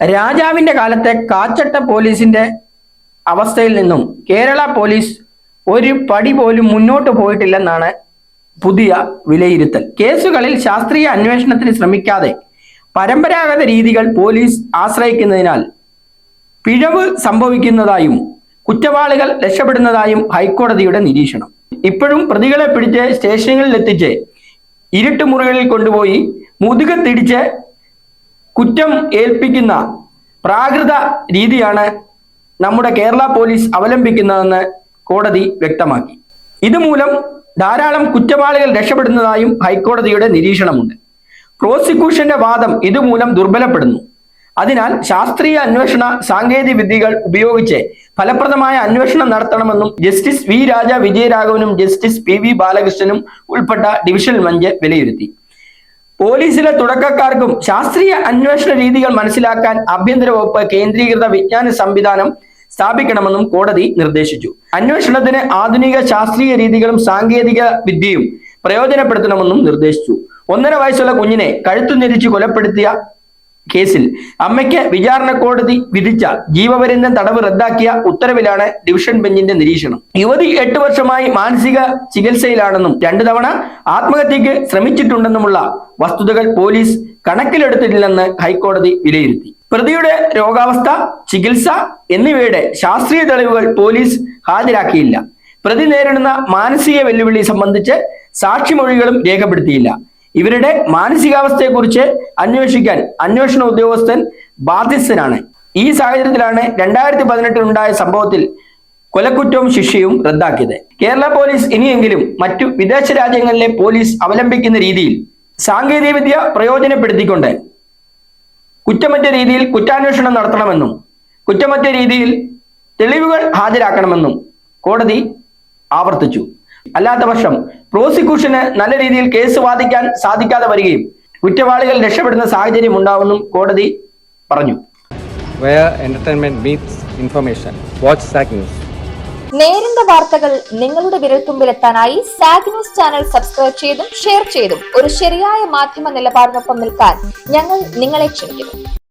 രാജാവിന്റെ കാലത്തെ കാച്ചട്ട പോലീസിന്റെ അവസ്ഥയിൽ നിന്നും കേരള പോലീസ് ഒരു പടി പോലും മുന്നോട്ട് പോയിട്ടില്ലെന്നാണ് പുതിയ വിലയിരുത്തൽ. കേസുകളിൽ ശാസ്ത്രീയ അന്വേഷണത്തിന് ശ്രമിക്കാതെ പരമ്പരാഗത രീതികൾ പോലീസ് ആശ്രയിക്കുന്നതിനാൽ പിഴവ് സംഭവിക്കുന്നതായും കുറ്റവാളികൾ രക്ഷപ്പെടുന്നതായും ഹൈക്കോടതിയുടെ നിരീക്ഷണം. ഇപ്പോഴും പ്രതികളെ പിടിച്ച് സ്റ്റേഷനുകളിൽ എത്തിച്ച് ഇരുട്ടുമുറികളിൽ കൊണ്ടുപോയി മുതുകത്തിടിച്ച് കുറ്റം ഏൽപ്പിക്കുന്ന പ്രാകൃത രീതിയാണ് നമ്മുടെ കേരള പോലീസ് അവലംബിക്കുന്നതെന്ന് കോടതി വ്യക്തമാക്കി. ഇതുമൂലം ധാരാളം കുറ്റവാളികൾ രക്ഷപ്പെടുന്നതായും ഹൈക്കോടതിയുടെ നിരീക്ഷണമുണ്ട്. പ്രോസിക്യൂഷന്റെ വാദം ഇതുമൂലം ദുർബലപ്പെടുന്നു. അതിനാൽ ശാസ്ത്രീയ അന്വേഷണ സാങ്കേതിക വിദ്യകൾ ഉപയോഗിച്ച് ഫലപ്രദമായ അന്വേഷണം നടത്തണമെന്നും ജസ്റ്റിസ് വി രാജ വിജയരാഘവനും ജസ്റ്റിസ് പി വി ബാലകൃഷ്ണനും ഉൾപ്പെട്ട ഡിവിഷൻ ബെഞ്ച് വിലയിരുത്തി. പോലീസിലെ തുടക്കക്കാർക്കും ശാസ്ത്രീയ അന്വേഷണ രീതികൾ മനസ്സിലാക്കാൻ ആഭ്യന്തര വകുപ്പ് കേന്ദ്രീകൃത വിജ്ഞാന സംവിധാനം സ്ഥാപിക്കണമെന്നും കോടതി നിർദ്ദേശിച്ചു. അന്വേഷണത്തിന് ആധുനിക ശാസ്ത്രീയ രീതികളും സാങ്കേതിക വിദ്യയും പ്രയോജനപ്പെടുത്തണമെന്നും നിർദ്ദേശിച്ചു. ഒന്നര വയസ്സുള്ള കുഞ്ഞിനെ കഴുത്തു ഞെരിച്ച് കൊലപ്പെടുത്തിയ കേസിൽ അമ്മയ്ക്ക് വിചാരണ കോടതി വിധിച്ച ജീവപര്യന്തം തടവ് റദ്ദാക്കിയ ഉത്തരവിലാണ് ഡിവിഷൻ ബെഞ്ചിന്റെ നിരീക്ഷണം. യുവതി എട്ട് വർഷമായി മാനസിക ചികിത്സയിലാണെന്നും രണ്ടു തവണ ആത്മഹത്യക്ക് ശ്രമിച്ചിട്ടുണ്ടെന്നുമുള്ള വസ്തുതകൾ പോലീസ് കണക്കിലെടുത്തിട്ടില്ലെന്ന് ഹൈക്കോടതി വിലയിരുത്തി. പ്രതിയുടെ രോഗാവസ്ഥ ചികിത്സ എന്നിവയുടെ ശാസ്ത്രീയ തെളിവുകൾ പോലീസ് ഹാജരാക്കിയില്ല. പ്രതി നേരിടുന്ന മാനസിക വെല്ലുവിളി സംബന്ധിച്ച് സാക്ഷിമൊഴികളും രേഖപ്പെടുത്തിയില്ല. ഇവരുടെ മാനസികാവസ്ഥയെക്കുറിച്ച് അന്വേഷിക്കാൻ അന്വേഷണ ഉദ്യോഗസ്ഥൻ ബാധ്യസ്ഥനാണ്. ഈ സാഹചര്യത്തിലാണ് രണ്ടായിരത്തി പതിനെട്ടിൽ ഉണ്ടായ സംഭവത്തിൽ കൊലക്കുറ്റവും ശിക്ഷയും റദ്ദാക്കിയത്. കേരള പോലീസ് ഇനിയെങ്കിലും മറ്റു വിദേശ രാജ്യങ്ങളിലെ പോലീസ് അവലംബിക്കുന്ന രീതിയിൽ സാങ്കേതികവിദ്യ പ്രയോജനപ്പെടുത്തിക്കൊണ്ട് കുറ്റമറ്റ രീതിയിൽ കുറ്റാന്വേഷണം നടത്തണമെന്നും കുറ്റമറ്റ രീതിയിൽ തെളിവുകൾ ഹാജരാക്കണമെന്നും കോടതി ആവർത്തിച്ചു. അല്ലാത്ത പക്ഷം പ്രോസിക്യൂഷന് നല്ല രീതിയിൽ കേസ് വാദിക്കാൻ സാധിക്കാതെ വരികയും കുറ്റവാളികൾ രക്ഷപ്പെടുന്ന സാഹചര്യം ഉണ്ടാവുമെന്നും കോടതി പറഞ്ഞു where entertainment meets information. Watch SAC News. നേരിന്റെ വാർത്തകൾ നിങ്ങളുടെ വിരൽത്തുമ്പിലെത്താനായി സാഗ് ന്യൂസ് ചാനൽ സബ്സ്ക്രൈബ് ചെയ്തും ഷെയർ ചെയ്തും ഒരു ശരിയായ മാധ്യമ നിലപാടിനൊപ്പം നിൽക്കാൻ ഞങ്ങൾ നിങ്ങളെ ക്ഷണിക്കുന്നു